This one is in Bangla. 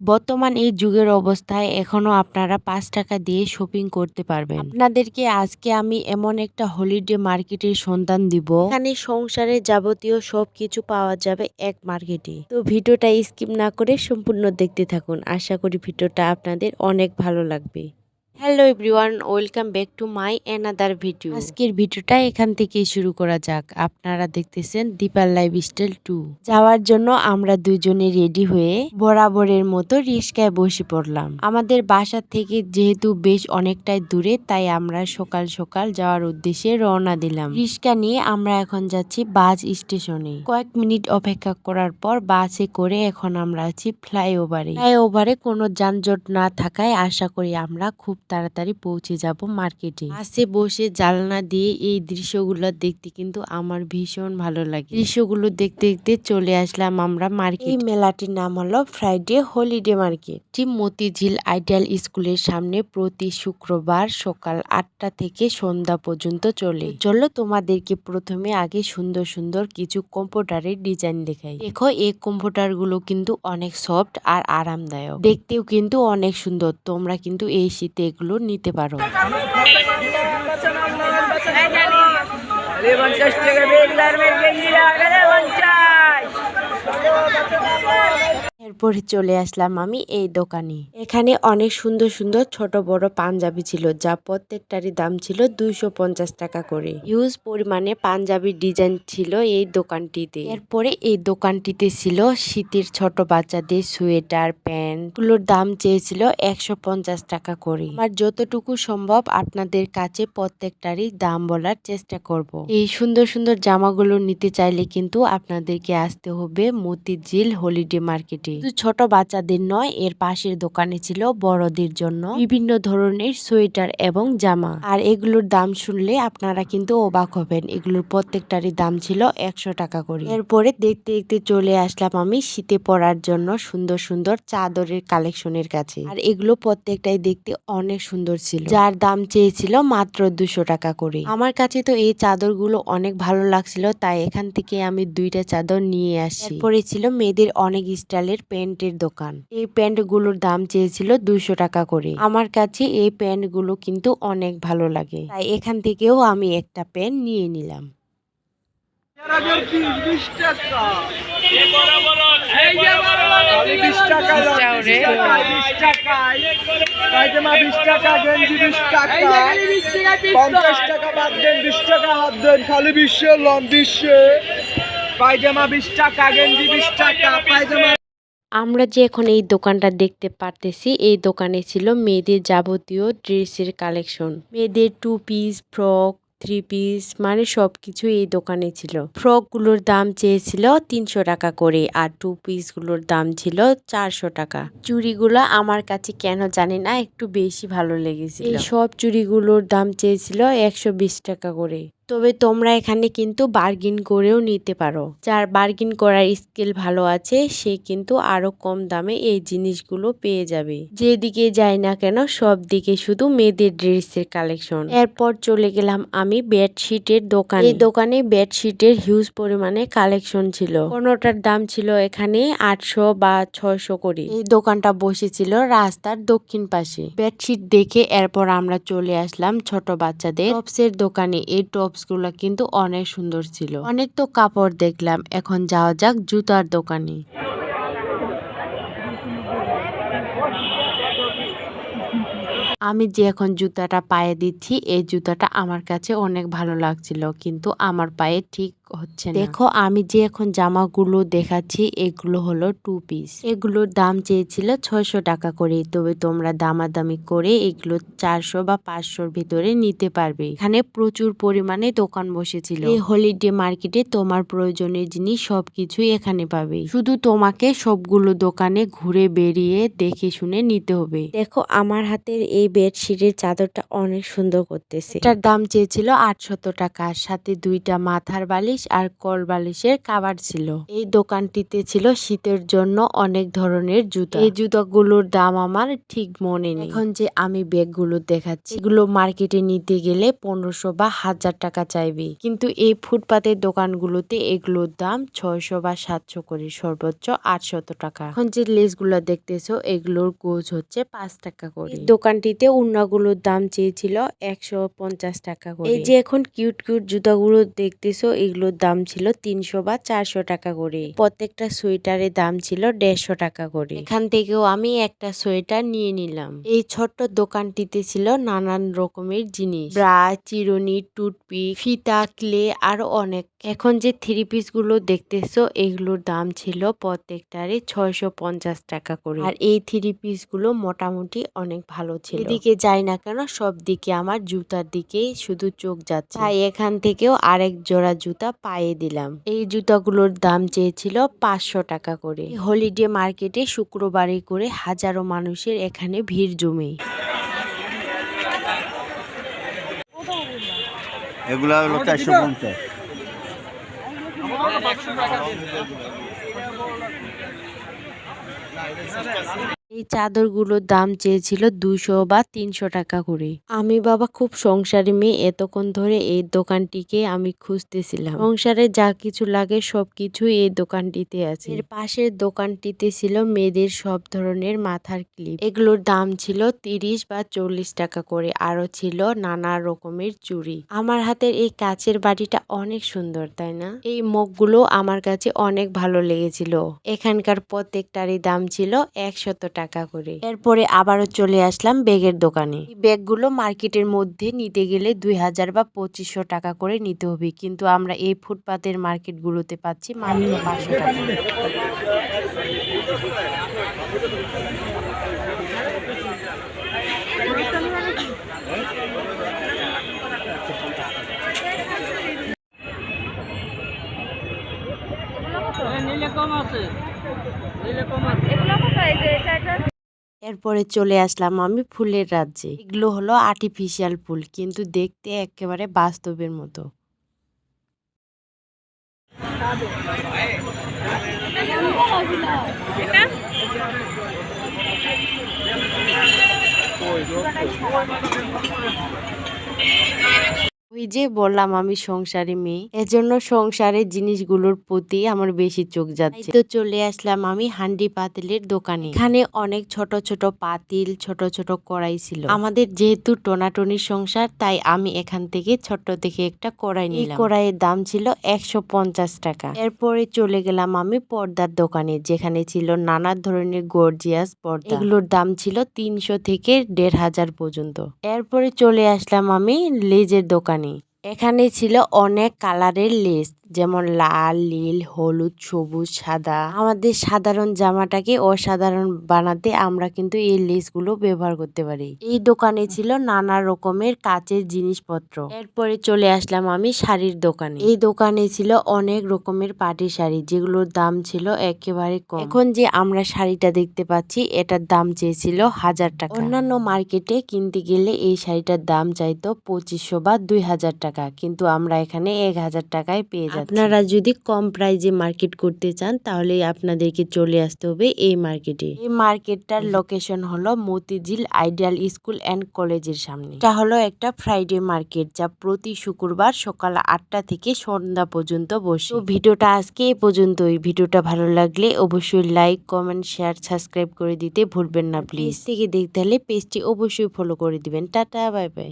বর্তমান এই যুগের অবস্থায় এখনও আপনারা পাঁচ টাকা দিয়ে শপিং করতে পারবেন। আপনাদেরকে আজকে আমি এমন একটা হলিডে মার্কেটের সন্ধান দিব। এখানে সংসারে যাবতীয় সব কিছু পাওয়া যাবে এক মার্কেটে তো ভিডিওটা স্কিপ না করে সম্পূর্ণ দেখতে থাকুন। আশা করি ভিডিওটা আপনাদের অনেক ভালো লাগবে। Hello everyone welcome back to my another video আজকের ভিডিওটা এখান থেকেই শুরু করা যাক। আপনারা দেখতেছেন দীপার লাইফ স্টাইল টু যাওয়ার জন্য আমরা দুজনে রেডি হয়ে বরাবরের মতো রিস্কায় বসে পড়লাম। আমাদের বাসা থেকে যেহেতু বেশ অনেকটাই দূরে, তাই আমরা সকাল সকাল যাওয়ার উদ্দেশ্যে রওনা দিলাম। রিস্কা নিয়ে আমরা এখন যাচ্ছি বাস স্টেশনে। কয়েক মিনিট অপেক্ষা করার পর বাসে করে এখন আমরা আছি ফ্লাইওভারে। ফ্লাইওভারে কোনো যানজট না থাকায় আশা করি আমরা খুব তাড়াতাড়ি পৌঁছে যাব মার্কেটে। বাসে বসে জানলা দিয়ে এই দৃশ্যগুলো দেখতে কিন্তু আমার ভীষণ ভালো লাগে। দৃশ্যগুলো দেখতে দেখতে চলে আসলাম আমরা মার্কেট। এই মেলাটির নাম হলো ফ্রাইডে হলিডে মার্কেট। টি মতিঝিল আইডিয়াল স্কুলের সামনে প্রতি শুক্রবার সকাল আটটা থেকে সন্ধ্যা পর্যন্ত চলে। চলো তোমাদেরকে প্রথমে আগে সুন্দর সুন্দর কিছু কম্পিউটারের ডিজাইন দেখাই। দেখো এই কম্পিউটারগুলো কিন্তু অনেক সফট আর আরামদায়ক। দেখতেও কিন্তু অনেক সুন্দর। তোমরা কিন্তু এই শীতে এগুলো নিতে পারো। টাকা এরপরে চলে আসলাম আমি এই দোকানে। এখানে অনেক সুন্দর সুন্দর ছোট বড় পাঞ্জাবি ছিল, যা প্রত্যেকটারই দাম ছিল দুইশো পঞ্চাশ টাকা করে। হিউজ পরিমাণে পাঞ্জাবি ডিজাইন ছিল এই দোকানটিতে। এরপরে এই দোকানটিতে ছিল শীতের ছোট বাচ্চাদের সোয়েটার, প্যান্ট। গুলোর দাম চেয়েছিল একশো পঞ্চাশ টাকা করে। আর যতটুকু সম্ভব আপনাদের কাছে প্রত্যেকটারই দাম বলার চেষ্টা করব। এই সুন্দর সুন্দর জামাগুলো নিতে চাইলে কিন্তু আপনাদেরকে আসতে হবে মতিঝিল হলিডে মার্কেটে। শুধু ছোট বাচ্চাদের নয়, এর পাশের দোকানে ছিল বড়দের জন্য বিভিন্ন ধরনের সোয়েটার এবং জামা। আর এগুলোর দাম শুনলে আপনারা কিন্তু অবাক হবেন। এগুলোর প্রত্যেকটারই দাম ছিল একশো টাকা করে। এরপরে দেখতে দেখতে চলে আসলাম আমি শীতে পরার জন্য সুন্দর সুন্দর চাদরের কালেকশনের কাছে। আর এগুলো প্রত্যেকটাই দেখতে অনেক সুন্দর ছিল। যার দাম চেয়েছিল মাত্র দুশো টাকা করে। আমার কাছে তো এই চাদরগুলো অনেক ভালো লাগছিল, তাই এখান থেকে আমি দুইটা চাদর নিয়ে আসি। এরপরে ছিল মেয়েদের অনেক স্টাইলের প্যান্টের দোকান। এই প্যান্টগুলোর দাম চেয়েছিল দুইশো টাকা করে। আমার কাছে এই প্যান্টগুলো কিন্তু অনেক ভালো লাগে। তাই এখান থেকেও আমি একটা প্যান্ট নিয়ে নিলাম। পঞ্চাশ টাকা বিশ টাকা খালি বিশ্বে লন বিশ্বে বিশ টাকা গেঞ্জি বিশ টাকা পায়জামা আমরা যে এখন এই দোকানটা দেখতে পারতেছি, এই দোকানে ছিল মেয়েদের যাবতীয় ড্রেসের কালেকশন। মেয়েদের two piece frock three piece মানে সবকিছু এই দোকানে ছিল। ফ্রকগুলোর দাম চেয়েছিল তিনশো টাকা করে আর টু পিসগুলোর দাম ছিল চারশো টাকা। চুড়িগুলো আমার কাছে কেন জানি না, একটু বেশি ভালো লেগেছে এই সব চুড়িগুলোর দাম চেয়েছিল একশো বিশ টাকা করে। তবে তোমরা এখানে কিন্তু বার্গিন করেও নিতে পারো। যার বার্গিন করার স্কিল ভালো আছে, সে কিন্তু আরও কম দামে এই জিনিসগুলো পেয়ে যাবে। যেদিকে যাই না কেন সব দিকে শুধু মেয়েদের ড্রেসের কালেকশন এরপর চলে গেলাম আমি বেডশিটের দোকানে। এই দোকানে বেডশিটের হিউজ পরিমাণে কালেকশন ছিল। কোনোটার দাম ছিল এখানে আটশো বা ছয়শো করে। এই দোকানটা বসেছিল রাস্তার দক্ষিণ পাশে। বেডশিট দেখে এরপর আমরা চলে আসলাম ছোট বাচ্চাদের। টপসের দোকানে এই টপস গুলো কিন্তু অনেক সুন্দর ছিল। অনেক তো কাপড় দেখলাম এখন যাওয়া যাক জুতার দোকানে। আমি যে এখন জুতাটা পায়ে দিচ্ছি, এই জুতাটা আমার কাছে অনেক ভালো লাগছিল। কিন্তু আমার পায়ে ঠিক হচ্ছে দেখো, আমি যে এখন জামাগুলো দেখাচ্ছি, এগুলো হলো টু পিস এগুলোর দাম চেয়েছিল ছয়শো টাকা করে তবে তোমরা দামাদামি করে এগুলো চারশো বা পাঁচশোর ভিতরে নিতে পারবে। এখানে প্রচুর পরিমাণে দোকান বসেছিল। এই হলিডে মার্কেটে তোমার প্রয়োজনীয় জিনিস সবকিছুই এখানে পাবে। শুধু তোমাকে সবগুলো দোকানে ঘুরে বেরিয়ে দেখে শুনে নিতে হবে। দেখো, আমার হাতের এই বেডশিটের চাদরটা অনেক সুন্দর করতেছে। এটার দাম চেয়েছিল আটশত টাকা সাথে দুইটা মাথার বালিশ আর কল বালিশের কাবার ছিল। এই দোকানটিতে ছিল শীতের জন্য অনেক ধরনের জুতা। এই জুতাগুলোর দাম আমার ঠিক মনে নেই। এখন যে আমি ব্যাগগুলো দেখাচ্ছি এগুলো মার্কেটে নিতে গেলে পনেরোশো বা হাজার টাকা চাইবে। কিন্তু এই ফুটপাতের দোকানগুলোতে এগুলোর দাম ছয়শো বা সাতশো করে সর্বোচ্চ আটশত টাকা। এখন যে লেসগুলো দেখতেছো এগুলোর গোজ হচ্ছে পাঁচ টাকা করে। এই দোকানটিতে উন্নাগুলোর দাম চেয়েছিল একশো পঞ্চাশ টাকা করে। এই যে এখন কিউট কিউট জুতাগুলো দেখতেছো এগুলোর দাম ছিল তিনশো বা চারশো টাকা করে। প্রত্যেকটা সোয়েটারের দাম ছিল দেড়শো টাকা করে। এখান থেকেও আমি একটা সোয়েটার নিয়ে নিলাম। এই ছোট্ট দোকানটিতে ছিল নানান রকমের জিনিস। ব্রা চিরুনি টুটপি ফিতা ক্লে আরও অনেক। এখন যে থ্রি পিসগুলো দেখতেছো এগুলোর দাম ছিল প্রত্যেকটারে ছয়শো পঞ্চাশ টাকা করে। আর এই থ্রি পিসগুলো মোটামুটি অনেক ভালো ছিল। এদিকে যাই না কেন সব দিকে আমার জুতার দিকেই শুধু চোখ যাচ্ছে। তাই এখান থেকেও আরেক জোড়া জুতা পায়ে দিলাম। এই জুতাগুলোর দাম চেয়েছিল পাঁচশো টাকা করে। হলিডে মার্কেটে শুক্রবারে করে হাজারো মানুষের এখানে ভিড় জমে। এগুলা হলো চারশো পঞ্চাশ। এই চাদরগুলোর দাম চেয়েছিল দুশো বা তিনশো টাকা করে আমি বাবা খুব সংসারী মেয়ে, এতক্ষণ ধরে এই দোকানটিকে আমি খুঁজতেছিলাম। সংসারে যা কিছু লাগে সবকিছু এই দোকানটিতে আছে। এর পাশের দোকানটিতে ছিল মেয়েদের সব ধরনের মাথার ক্লিপ। এগুলোর দাম ছিল তিরিশ বা চল্লিশ টাকা করে আরও ছিল নানা রকমের চুড়ি। আমার হাতের এই কাচের বাড়িটা অনেক সুন্দর, তাই না? এই মগগুলো আমার কাছে অনেক ভালো লেগেছিল। এখানকার প্রত্যেকটারই দাম ছিল একশত টাকা করে। এরপরে আবারও চলে আসলাম ব্যাগের দোকানে। ব্যাগগুলো মার্কেটের মধ্যে নিতে গেলে দুই হাজার বা পঁচিশশো টাকা করে নিতে হবে। কিন্তু আমরা এই ফুটপাতের মার্কেটগুলোতে পাচ্ছি মাত্র পাঁচশো টাকা। এরপরে চলে আসলাম আমি ফুলের রাজ্যে। এগুলো হলো আর্টিফিশিয়াল ফুল, কিন্তু দেখতে একেবারে বাস্তবের মতো। ওই যে বললাম আমি সংসারে মেয়ে এজন্য সংসারের জিনিসগুলোর প্রতি আমার বেশি চোখ যাচ্ছে। তো চলে আসলাম আমি হান্ডি পাতিলের দোকানে। এখানে অনেক ছোট ছোট পাতিল ছোট ছোট কড়াই ছিল। আমাদের যেহেতু টোনাটনির সংসার তাই আমি এখান থেকে ছোট্ট থেকে একটা কড়াই নিলাম। কড়াইয়ের দাম ছিল একশো পঞ্চাশ টাকা। এরপরে চলে গেলাম আমি পর্দার দোকানে যেখানে ছিল নানা ধরনের গর্জিয়াস পর্দা। এগুলোর দাম ছিল তিনশো থেকে দেড় হাজার পর্যন্ত। এরপরে চলে আসলাম আমি লেজের দোকানে। এখানে ছিল অনেক কালারের লেস যেমন লাল, নীল, হলুদ, সবুজ, সাদা। আমাদের সাধারণ জামাটাকে অসাধারণ বানাতে আমরা কিন্তু এই লেসগুলো ব্যবহার করতে পারি। এই দোকানে ছিল নানা রকমের কাচের জিনিসপত্র। এরপরে চলে আসলাম আমি শাড়ির দোকানে। এই দোকানে ছিল অনেক রকমের পাটি শাড়ি, যেগুলোর দাম ছিল একেবারে কম। এখন যে আমরা শাড়িটা দেখতে পাচ্ছি, এটার দাম চেয়েছিল হাজার টাকা। অন্যান্য মার্কেটে কিনতে গেলে এই শাড়িটার দাম চাইতো পঁচিশশো বা দুই হাজার টাকা, কিন্তু আমরা এখানে এক হাজার টাকায় পেয়ে যাচ্ছি আপনারা যদি কম প্রাইজে মার্কেট করতে চান তাহলে আপনাদেরকে চলে আসতে হবে এই মার্কেটে। এই মার্কেটটার লোকেশন হলো মতিঝিল আইডিয়াল স্কুল অ্যান্ড কলেজের সামনে। এটা হলো একটা ফ্রাইডে মার্কেট যা প্রতি শুক্রবার সকাল আটটা থেকে সন্ধ্যা পর্যন্ত বসে। তো ভিডিওটা আজকে এই পর্যন্তই। ভিডিওটা ভালো লাগলে অবশ্যই লাইক কমেন্ট শেয়ার সাবস্ক্রাইব করে দিতে ভুলবেন না প্লিজ থেকে দেখতে হলে পেজটি অবশ্যই ফলো করে দিবেন। Tata bye bye